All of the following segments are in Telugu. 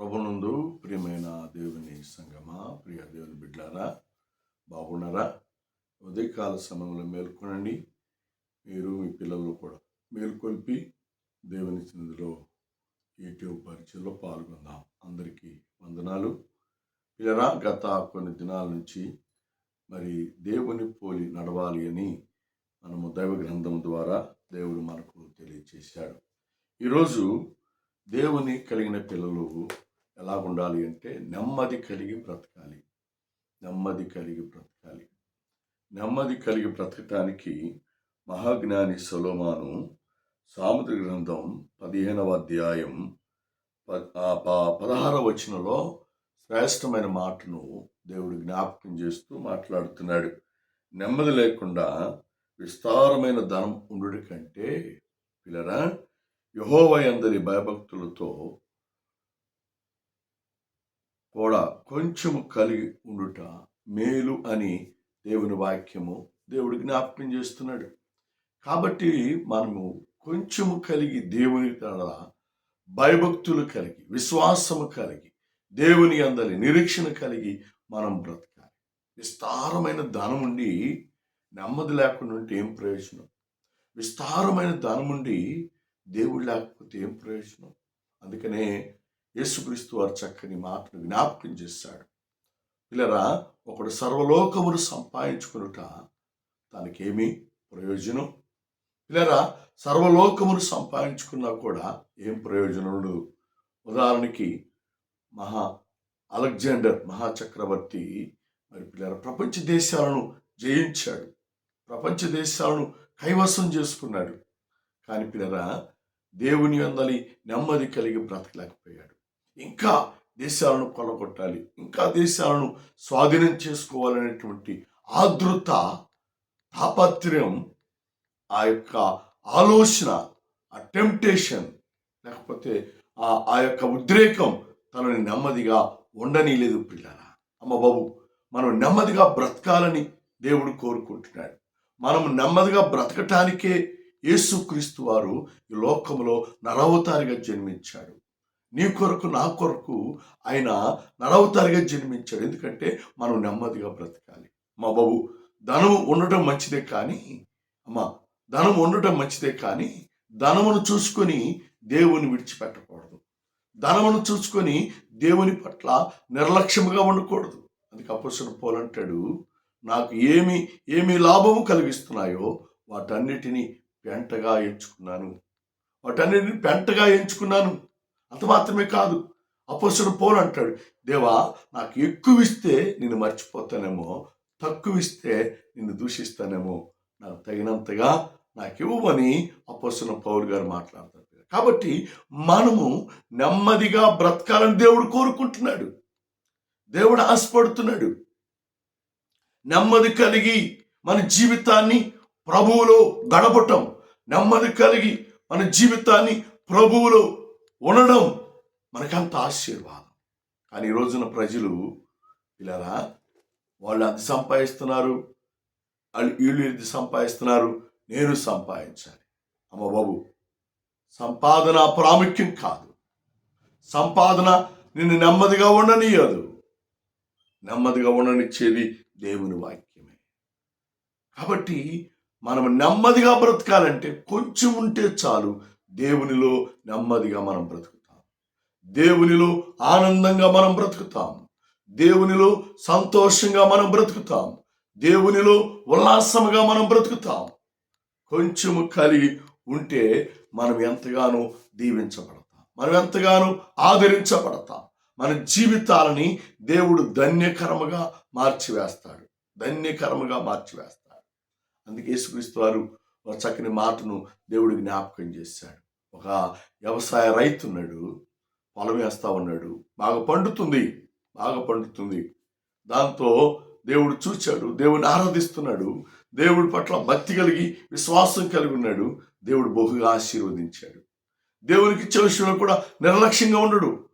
ప్రభునందు ప్రియమైన దేవుని సంగమా ప్రియ దేవుని బిడ్డారా బాగున్నారా? ఉదయకాల సమయంలో మేల్కొనండి. మీరు మీ పిల్లలు కూడా మేల్కొల్పి దేవుని సన్నిధిలో యూట్యూబ్ పరిచయలో పాల్గొందాం. అందరికీ వందనాలు. పిల్లరా గత కొన్ని దినాల నుంచి మరి దేవుని పోలి నడవాలి అని మనము దైవ గ్రంథం ద్వారా దేవుడు మనకు తెలియచేశాడు. ఈరోజు దేవుని కలిగిన పిల్లలు ఎలా ఉండాలి అంటే నెమ్మది కలిగి బ్రతకాలి. నెమ్మది కలిగి బ్రతకాలి. నెమ్మది కలిగి బ్రతకటానికి మహాజ్ఞాని సొలోమాను సాముద్ర గ్రంథం పదిహేనవ అధ్యాయం ప- ప- వచనంలో శ్రేష్టమైన మాటను దేవుడు జ్ఞాపకం చేస్తూ మాట్లాడుతున్నాడు. నెమ్మది లేకుండా విస్తారమైన ధనం ఉండుడి కంటే పిల్లరా యహోవ అందరి భయభక్తులతో కూడా కొంచెము కలిగి ఉండుట మేలు అని దేవుని వాక్యము దేవుడు జ్ఞాపకం చేస్తున్నాడు. కాబట్టి మనము కొంచెము కలిగి దేవుని తడ భయభక్తులు కలిగి విశ్వాసము కలిగి దేవుని అందరి నిరీక్షణ కలిగి మనం బ్రతకాలి. విస్తారమైన ధనం ఉండి నెమ్మది లేకుండా ఉంటే ఏం ప్రయోజనం? విస్తారమైన ధనం ఉండి దేవుడు లేకపోతే ఏం ప్రయోజనం? అందుకనే యేసుక్రీస్తు వారు చక్కని మాటను జ్ఞాపకం చేశాడు. పిల్లరా ఒకడు సర్వలోకమును సంపాదించుకునుట తనకేమీ ప్రయోజనం? పిల్లరా సర్వలోకమును సంపాదించుకున్నా కూడా ఏం ప్రయోజనం ఉండదు. ఉదాహరణకి మహా అలెగ్జాండర్ మహాచక్రవర్తి మరి పిల్లల ప్రపంచ దేశాలను జయించాడు. ప్రపంచ దేశాలను కైవసం చేసుకున్నాడు. కానీ పిల్లరా దేవుని అందలి నెమ్మది కలిగి బ్రతకలేకపోయాడు. ఇంకా దేశాలను కొలగొట్టాలి ఇంకా దేశాలను స్వాధీనం చేసుకోవాలనేటువంటి ఆదృత తాపత్రయం ఆ యొక్క ఆలోచన ఆ టెంప్టేషన్ లేకపోతే ఆ ఆ యొక్క ఉద్రేకం తనని నెమ్మదిగా ఉండనీయలేదు పిల్లల అమ్మ బాబు మనం నెమ్మదిగా బ్రతకాలని దేవుడు కోరుకుంటున్నాడు. మనం నెమ్మదిగా బ్రతకటానికే యేసుక్రీస్తు వారు ఈ లోకంలో నరవతారిగా జన్మించాడు. నీ కొరకు నా కొరకు ఆయన నరవతారిగా జన్మించాడు. ఎందుకంటే మనం నెమ్మదిగా బ్రతకాలి. మా బాబు ధనం ఉండటం మంచిదే కానీ అమ్మా ధనం ఉండటం మంచిదే కానీ ధనమును చూసుకొని దేవుని విడిచిపెట్టకూడదు. ధనమును చూసుకొని దేవుని పట్ల నిర్లక్ష్యముగా ఉండకూడదు. అందుకే అప్పసిన పోలంటాడు నాకు ఏమి ఏమి లాభము కలిగిస్తున్నాయో వాటన్నిటినీ పెంటగా ఎంచుకున్నాను. వాటన్నిటిని పెంటగా ఎంచుకున్నాను. అంత మాత్రమే కాదు. అపోసడు పోలు అంటాడు దేవా నాకు ఎక్కువ ఇస్తే నిన్ను మర్చిపోతానేమో తక్కువ ఇస్తే నిన్ను దూషిస్తానేమో నాకు తగినంతగా నాకు ఇవ్వమని అపోసన పౌరు గారు మాట్లాడతారు కాబట్టి మనము నెమ్మదిగా బ్రతకాలని దేవుడు కోరుకుంటున్నాడు. దేవుడు ఆశపడుతున్నాడు. నెమ్మది కలిగి మన జీవితాన్ని ప్రభువులో గడపటం నెమ్మది కలిగి మన జీవితాన్ని ప్రభువులో ఉండడం మనకంత ఆశీర్వాదం. కానీ ఈ రోజున ప్రజలు ఇలా వాళ్ళు అది సంపాదిస్తున్నారు వాళ్ళు వీళ్ళు ఇది సంపాదిస్తున్నారు నేను సంపాదించాలి. అమ్మ బాబు సంపాదన ప్రాముఖ్యం కాదు. సంపాదన నిన్ను నెమ్మదిగా ఉండనియదు. నెమ్మదిగా ఉండనిచ్చేది దేవుని వాక్యమే. కాబట్టి మనం నెమ్మదిగా బ్రతకాలంటే కొంచెం ఉంటే చాలు దేవునిలో నెమ్మదిగా మనం బ్రతుకుతాం. దేవునిలో ఆనందంగా మనం బ్రతుకుతాం. దేవునిలో సంతోషంగా మనం బ్రతుకుతాం. దేవునిలో ఉల్లాసముగా మనం బ్రతుకుతాం. కొంచెము కలిగి ఉంటే మనం ఎంతగానో దీవించబడతాం. మనం ఎంతగానో ఆదరించబడతాం. మన జీవితాలని దేవుడు ధన్యకరముగా మార్చివేస్తాడు. ధన్యకరముగా మార్చివేస్తాడు. అందుకే యేసుక్రీస్తు వారు ఒక చక్కని మాటను దేవుడు జ్ఞాపకం చేశాడు. ఒక వ్యవసాయ రైతు ఉన్నాడు. పొలం వేస్తా ఉన్నాడు. బాగా పండుతుంది. బాగా పండుతుంది. దాంతో దేవుడు చూచాడు. దేవుడిని ఆరాధిస్తున్నాడు. దేవుడి పట్ల భక్తి కలిగి విశ్వాసం కలిగి ఉన్నాడు. దేవుడు బహుగా ఆశీర్వదించాడు. దేవునికి ఇచ్చే విషయంలో కూడా నిర్లక్ష్యంగా ఉండడు.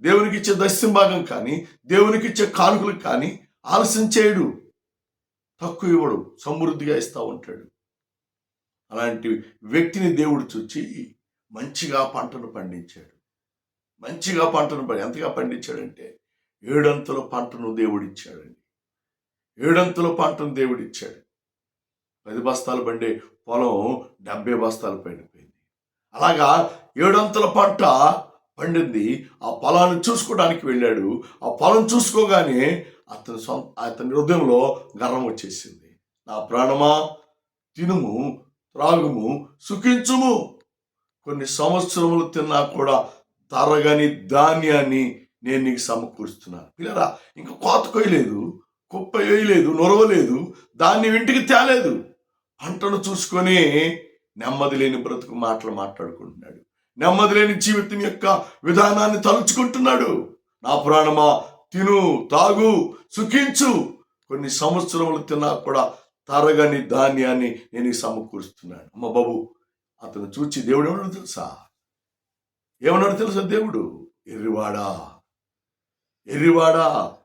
దేవునికి ఇచ్చే దస్యం భాగం కానీ దేవునికి ఇచ్చే కానుకలు కానీ ఆలస్యం చేయడు. తక్కువ ఇవ్వడు. సమృద్ధిగా ఇస్తూ ఉంటాడు. అలాంటి వ్యక్తిని దేవుడు చూచి మంచిగా పంటను పండించాడు. మంచిగా పంటను పండి ఎంతగా పండించాడంటే ఏడంతుల పంటను దేవుడిచ్చాడండి. ఏడంతుల పంటను దేవుడిచ్చాడు. పది బస్తాలు పండే పొలం డెబ్బై బస్తాలు పండిపోయింది. అలాగా ఏడంతుల పంట పండింది. ఆ పొలాన్ని చూసుకోవడానికి వెళ్ళాడు. ఆ పొలం చూసుకోగానే అతని సొంత అతని హృదయంలో గర్వం వచ్చేసింది. నా ప్రాణమా? తినుము. త్రాగుము సుఖించుము. కొన్ని సంవత్సరములు తిన్నా కూడా తరగని ధాన్యాన్ని నేను నీకు సమకూరుస్తున్నాను. పిల్లరా ఇంకా కోత కొయ్యలేదు కుప్ప వేయలేదు నొరవలేదు దాన్ని ఇంటికి తేలేదు. పంటను చూసుకొని నెమ్మది లేని బ్రతుకు మాటలు మాట్లాడుకుంటున్నాడు. నెమ్మది లేని జీవితం యొక్క విధానాన్ని తలుచుకుంటున్నాడు. నా ప్రాణమా తిను తాగు సుఖించు. కొన్ని సంవత్సరములు తిన్నా కూడా తరగని ధాన్యాన్ని నేను సమకూరుస్తున్నాను. అమ్మ బాబు అతను చూచి దేవుడు ఎవడో తెలుసా? ఏమన్నాడు తెలుసా దేవుడు? ఎర్రివాడా ఎర్రివాడా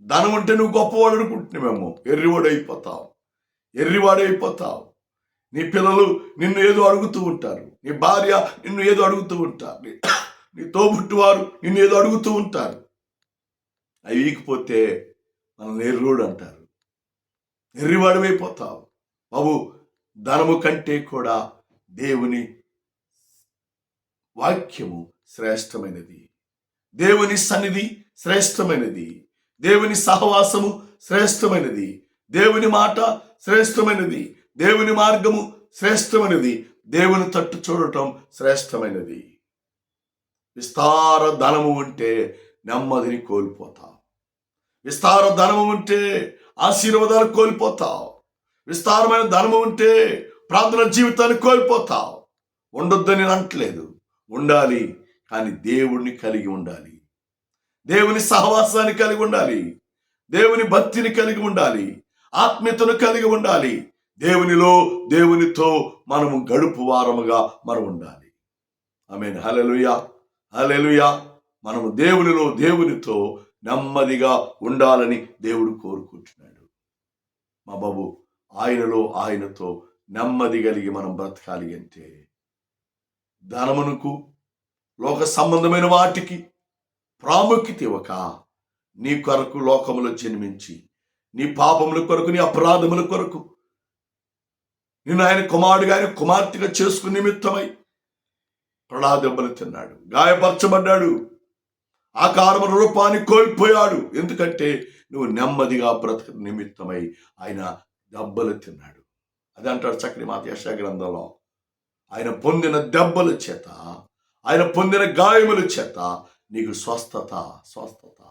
ధనం ఉంటే నువ్వు గొప్పవాడు అనుకుంటున్నామేమో ఎర్రివాడు అయిపోతావు ఎర్రివాడు అయిపోతావు. నీ పిల్లలు నిన్ను ఏదో అడుగుతూ ఉంటారు. నీ భార్య నిన్ను ఏదో అడుగుతూ ఉంటారు. నీ- నీ తోబుట్టువారు నిన్ను ఏదో అడుగుతూ ఉంటారు. అవి ఈకపోతే మనల్ని ఎర్రోడు అంటారు. ఎర్రివాడు బాబు ధనము కంటే కూడా దేవుని వాక్యము శ్రేష్టమైనది. దేవుని సన్నిధి శ్రేష్టమైనది. దేవుని సహవాసము శ్రేష్టమైనది. దేవుని మాట శ్రేష్టమైనది. దేవుని మార్గము శ్రేష్టమైనది. దేవుని తట్టు చూడటం శ్రేష్టమైనది. విస్తార ధనము ఉంటే నెమ్మదిని కోల్పోతాం. విస్తార ధనము ఉంటే ఆశీర్వాదాలు కోల్పోతావు. విస్తారమైన ధనము ఉంటే ప్రార్థన జీవితాన్ని కోల్పోతావు. ఉండొద్దని నేను అంటలేదు ఉండాలి కానీ దేవుణ్ణి కలిగి ఉండాలి. దేవుని సహవాసాన్ని కలిగి ఉండాలి. దేవుని భక్తిని కలిగి ఉండాలి. ఆత్మీయతను కలిగి ఉండాలి. దేవునిలో దేవునితో మనము గడుపు వారముగా మనం ఉండాలి. ఆమె హలలుయా హలలుయా మనము దేవునిలో దేవునితో నెమ్మదిగా ఉండాలని దేవుడు కోరుకుంటున్నాడు. మా బాబు ఆయనలో ఆయనతో నెమ్మది కలిగి మనం బ్రతకాలి అంటే ధనమునకు లోక సంబంధమైన వాటికి ప్రాముఖ్యత ఇవ్వక నీ కొరకు లోకములో జన్మించి నీ పాపముల కొరకు నీ అపరాధముల కొరకు నిన్ను ఆయన కుమారుడు ఆయన కుమార్తెగా చేసుకుని నిమిత్తమై ప్రళాదెబ్బలు తిన్నాడు గాయపరచబడ్డాడు. ఆకారము రూపాన్ని కోల్పోయాడు. ఎందుకంటే నువ్వు నెమ్మదిగా బ్రతక నిమిత్తమై ఆయన దెబ్బలు తిన్నాడు. అది అంటాడు చక్కని మాత యశ గ్రంథంలో. ఆయన పొందిన దెబ్బల చేత ఆయన పొందిన గాయముల చేత నీకు స్వస్థత స్వస్థత.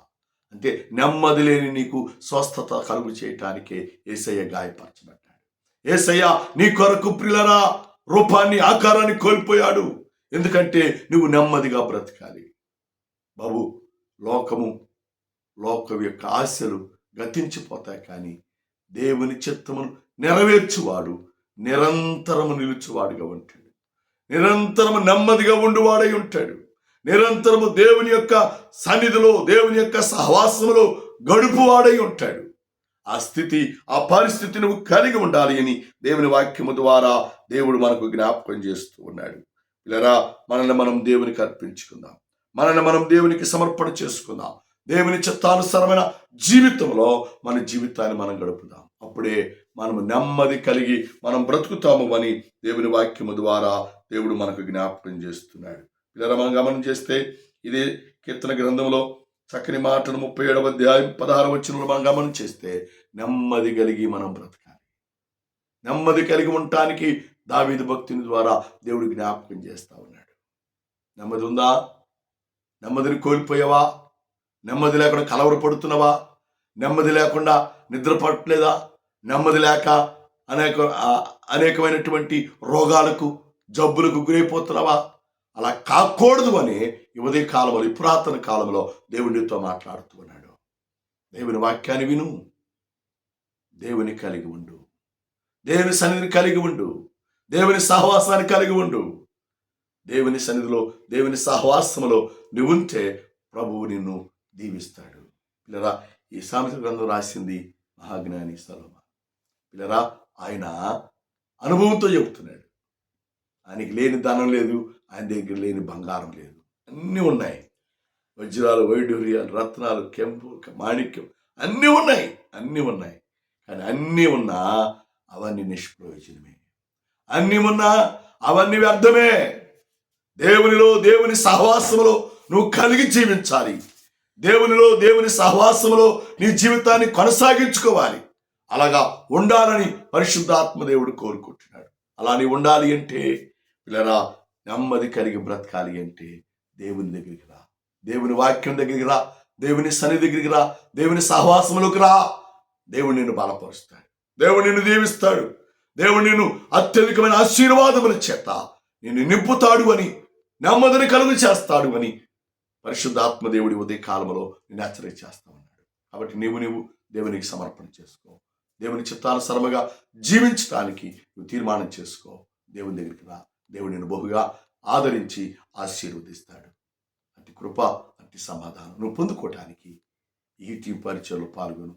అంటే నెమ్మది లేని నీకు స్వస్థత కలుగు చేయటానికే ఏసయ్య గాయపరచబడ్డాడు. ఏసయ్య నీ కొరకు ప్రిలరా రూపాన్ని ఆకారాన్ని కోల్పోయాడు. ఎందుకంటే నువ్వు నెమ్మదిగా బ్రతకాలి. బాబు లోకము లోకం యొక్క ఆశలు గతించిపోతాయి కానీ దేవుని చిత్తమును నెరవేర్చువాడు నిరంతరము నిలుచువాడుగా ఉంటాడు. నిరంతరము నెమ్మదిగా ఉండువాడై ఉంటాడు. నిరంతరము దేవుని యొక్క సన్నిధిలో దేవుని యొక్క సహవాసములో గడుపువాడై ఉంటాడు. ఆ స్థితి ఆ పరిస్థితి నువ్వు కలిగి ఉండాలి అని దేవుని వాక్యము ద్వారా దేవుడు మనకు జ్ఞాపకం చేస్తూ ఉన్నాడు. ఇలా మనల్ని మనం దేవునికి అర్పించుకుందాం. మనల్ని మనం దేవునికి సమర్పణ చేసుకుందాం. దేవుని చిత్తానుసారమైన జీవితంలో మన జీవితాన్ని మనం గడుపుదాం. అప్పుడే మనము నెమ్మది కలిగి మనం బ్రతుకుతాము అని దేవుని వాక్యము ద్వారా దేవుడు మనకు జ్ఞాపకం చేస్తున్నాడు. ఇలా మనం గమనం చేస్తే ఇది కీర్తన గ్రంథంలో చక్కని మాటలు ముప్పై ఏడవ అధ్యాయం పదహారు వచ్చిన మనం గమనం చేస్తే నెమ్మది కలిగి మనం బ్రతకాలి. నెమ్మది కలిగి ఉండటానికి దావీది భక్తుని ద్వారా దేవుడు జ్ఞాపకం చేస్తా ఉన్నాడు. నెమ్మది ఉందా? నెమ్మదిని కోల్పోయావా? నెమ్మది లేకుండా కలవరపడుతున్నావా నెమ్మది లేకుండా నిద్రపట్టలేదా నెమ్మది లేక అనేక అనేకమైనటువంటి రోగాలకు జబ్బులకు గురైపోతున్నావా? అలా కాకూడదు అని ఈ కాలంలో పురాతన కాలంలో దేవునితో మాట్లాడుతూ ఉన్నాడు. దేవుని వాక్యాన్ని విను. దేవుని కలిగి ఉండు. దేవుని సన్నిధిని కలిగి ఉండు. దేవుని సహవాసాన్ని కలిగి ఉండు. దేవుని సన్నిధిలో దేవుని సహవాసములో నువ్వుంటే ప్రభువు నిన్ను దీవిస్తాడు. పిల్లరా ఈ సామెత గ్రంథం రాసింది మహాజ్ఞాని సలోమ పిల్లరా ఆయన అనుభవంతో చెబుతున్నాడు. ఆయనకి లేని ధనం లేదు ఆయన దగ్గర లేని బంగారం లేదు. అన్నీ ఉన్నాయి. వజ్రాలు వైడూర్యాలు రత్నాలు కెంపు మాణిక్యం అన్నీ ఉన్నాయి అన్నీ ఉన్నాయి. కానీ అన్నీ ఉన్నా అవన్నీ నిష్ప్రయోజనమే. అన్నీ ఉన్నా అవన్నీ వ్యర్థమే. దేవునిలో దేవుని సహవాసములో నువ్వు కలిగి జీవించాలి. దేవునిలో దేవుని సహవాసములో నీ జీవితాన్ని కొనసాగించుకోవాలి. అలాగా ఉండాలని పరిశుద్ధాత్మ దేవుడు కోరుకుంటున్నాడు. అలా నీ ఉండాలి అంటే పిల్లరా నెమ్మది కలిగి బ్రతకాలి అంటే దేవుని దగ్గరికి రా. దేవుని వాక్యం దగ్గరికి రా. దేవుని సన్నిధి దగ్గరికి రా. దేవుని సహవాసములోకి రా. దేవుడు నిన్ను బలపరుస్తాడు. దేవుడు నిన్ను దీవిస్తాడు. దేవుడు నిన్ను అత్యధికమైన ఆశీర్వాదముల చేత నిన్ను నింపుతాడు అని నెమ్మదిని కలుగు చేస్తాడు అని పరిశుద్ధాత్మ దేవుడి ఉదయ కాలంలో నేను హెచ్చరిక చేస్తా ఉన్నాడు. కాబట్టి నీవు నీవు దేవునికి సమర్పణ చేసుకో. దేవుని చిత్తానుసరముగా జీవించడానికి నువ్వు తీర్మానం చేసుకో. దేవుని దగ్గరికి రా. దేవుడు బహుగా ఆదరించి ఆశీర్వదిస్తాడు. అతి కృప అతి సమాధానం నువ్వు పొందుకోవటానికి ఈ టీం పరిచయంలో పాల్గొను.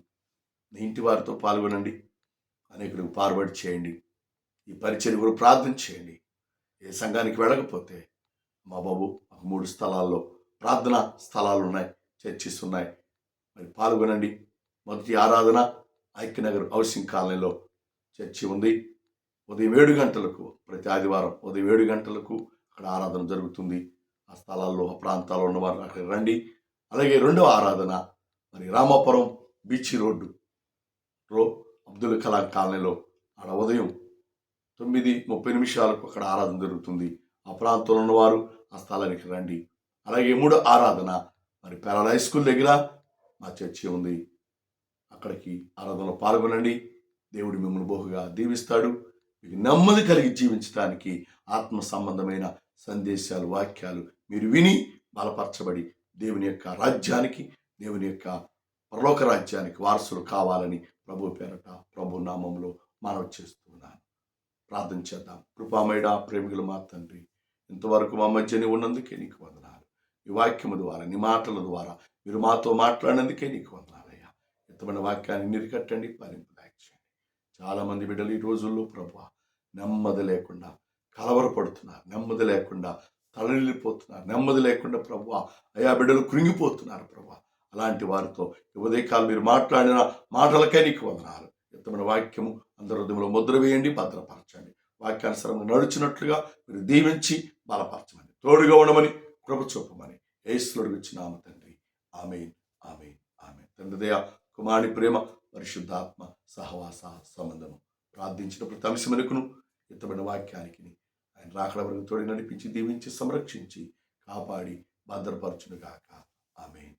నీ ఇంటి వారితో పాల్గొనండి. అనేకులకు పార్వడి చేయండి. ఈ పరిచయం కూడా ప్రార్థన చేయండి. ఏ సంఘానికి వెళ్ళకపోతే మా బాబు మూడు స్థలాల్లో ప్రార్థన స్థలాలు ఉన్నాయి చర్చిస్ ఉన్నాయి మరి పాల్గొనండి. మొదటి ఆరాధన ఐక్యనగర్ హౌసింగ్ కాలనీలో చర్చి ఉంది. ఉదయం ఏడు గంటలకు ప్రతి ఆదివారం ఉదయం ఏడు గంటలకు అక్కడ ఆరాధన జరుగుతుంది. ఆ స్థలాల్లో ఆ ప్రాంతాల్లో ఉన్నవారు అక్కడ రండి. అలాగే రెండవ ఆరాధన మరి రామాపురం బీచ్ రోడ్డు రో అబ్దుల్ కలాం కాలనీలో ఆడ ఉదయం తొమ్మిది ముప్పై నిమిషాలకు అక్కడ ఆరాధన జరుగుతుంది. ఆ ప్రాంతంలో ఉన్నవారు ఆ స్థలానికి రండి. అలాగే మూడు ఆరాధన. మరి పారాడైస్ స్కూల్ దగ్గర మా చర్చి ఉంది. అక్కడికి ఆరాధనలో పాల్గొనండి. దేవుడు మిమ్మల్ని బహుగా దీవిస్తాడు. మీకు నెమ్మది కలిగి జీవించడానికి ఆత్మ సంబంధమైన సందేశాలు వాక్యాలు మీరు విని బలపరచబడి దేవుని యొక్క రాజ్యానికి దేవుని యొక్క పరలోక రాజ్యానికి వారసులు కావాలని ప్రభు పేరట ప్రభు నామంలో మనవి చేస్తున్నాను. ప్రార్థన చేద్దాం. కృపామయుడ ప్రేమికులు మా తండ్రి ఇంతవరకు మా మధ్యనే ఉన్నందుకే నీకు వందనాలు. ఈ వాక్యము ద్వారా నీ మాటల ద్వారా మీరు మాతో మాట్లాడినందుకే నీకు వందనాలయ్యా ఎంతమైన వాక్యాన్ని నిరికట్టండి ఫలింపు దాయించండి చాలామంది బిడ్డలు ఈ రోజుల్లో ప్రభు నెమ్మది లేకుండా కలవరపడుతున్నారు నెమ్మది లేకుండా తలనిల్లిపోతున్నారు నెమ్మది లేకుండా ప్రభు అయా బిడ్డలు కృంగిపోతున్నారు ప్రభు అలాంటి వారితో ఉదయకాలు ఉదయకాలం మీరు మాట్లాడిన మాటలకే నీకు వందనాలు. ఎంతమైన వాక్యము అందరు హృదయంలో ముద్ర వేయండి భద్రపరచండి. వాక్యానుసరంగా నడుచున్నట్లుగా మీరు దీవించి బలపరచమని తోడుగా ఉండమని కృప చూపమని ఏసులుడికి ఇచ్చినామ తండ్రి. ఆమె ఆమె ఆమె తండ్రిదయ కుమారుని ప్రేమ పరిశుద్ధాత్మ సహవాస సంబంధము ప్రార్థించిన ప్రతి అంశమునకును ఎత్తబడిన వాక్యానికి ఆయన రాకడ వరకు తోడి నడిపించి దీవించి సంరక్షించి కాపాడి భద్రపరచునుగాక. గాక